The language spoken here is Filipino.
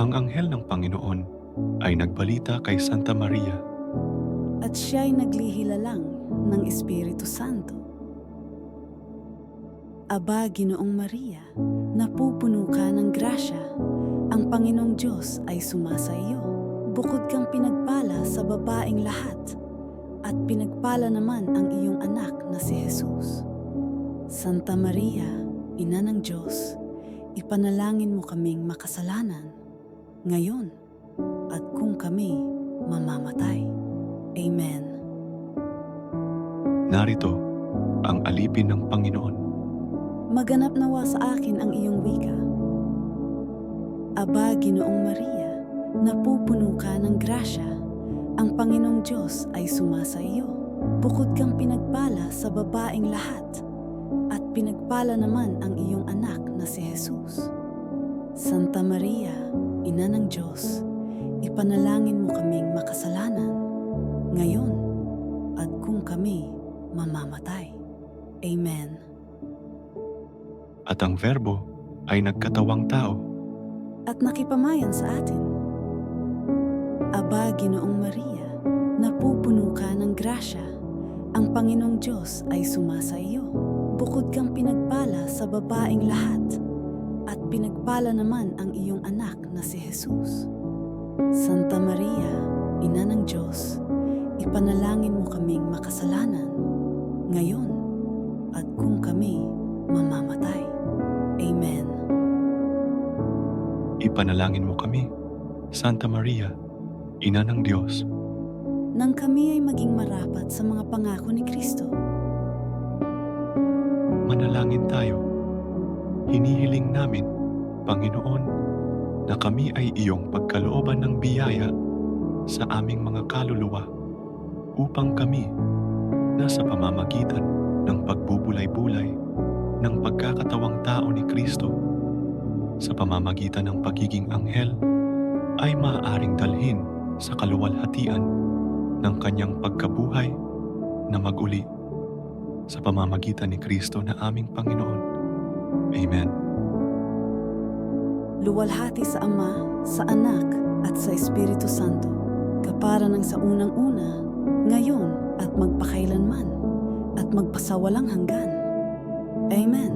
ang anghel ng Panginoon ay nagbalita kay Santa Maria at siya'y naglihilalang ng Espiritu Santo. Aba, Ginoong Maria, napupuno ka ng grasya, ang Panginoong Diyos ay sumasa iyo. Bukod kang pinagpala sa babaeng lahat, at pinagpala naman ang iyong anak na si Jesus. Santa Maria, Ina ng Diyos, ipanalangin mo kaming makasalanan, ngayon at kung kami mamamatay. Amen. Narito ang alipin ng Panginoon. Maganap nawa sa akin ang iyong wika. Aba, Ginoong Maria, napupuno ka ng grasya, ang Panginoong Diyos ay sumasa iyo. Bukod kang pinagpala sa babaeng lahat, at pinagpala naman ang iyong anak na si Jesus. Santa Maria, Ina ng Diyos, ipanalangin mo kaming makasalanan, ngayon at kung kami mamamatay. Amen. At ang verbo ay nagkatawang tao. at nakipamayan sa atin. Aba, Ginoong Maria, napupuno ka ng grasya, ang Panginoong Diyos ay sumasa iyo. Bukod kang pinagpala sa babaeng lahat, at pinagpala naman ang iyong anak na si Jesus. Santa Maria, Ina ng Diyos, ipanalangin mo kaming makasalanan, ngayon at kung kami mamamatay. Amen. Ipanalangin mo kami, Santa Maria, Ina ng Diyos. nang kami ay maging marapat sa mga pangako ni Kristo. Manalangin tayo. Hinihiling namin, Panginoon, na kami ay iyong pagkalooban ng biyaya sa aming mga kaluluwa upang kami nasa pamamagitan ng pagbubulay-bulay ng pagkakatawang tao ni Kristo sa pamamagitan ng pagiging anghel ay maaaring dalhin sa kaluwalhatian ng kanyang pagkabuhay na maguli sa pamamagitan ni Kristo na aming Panginoon. Amen. Luwalhati sa Ama, sa Anak, at sa Espiritu Santo, kapara ng sa unang-una, ngayon at magpakailanman, at magpasawalang hanggan. Amen.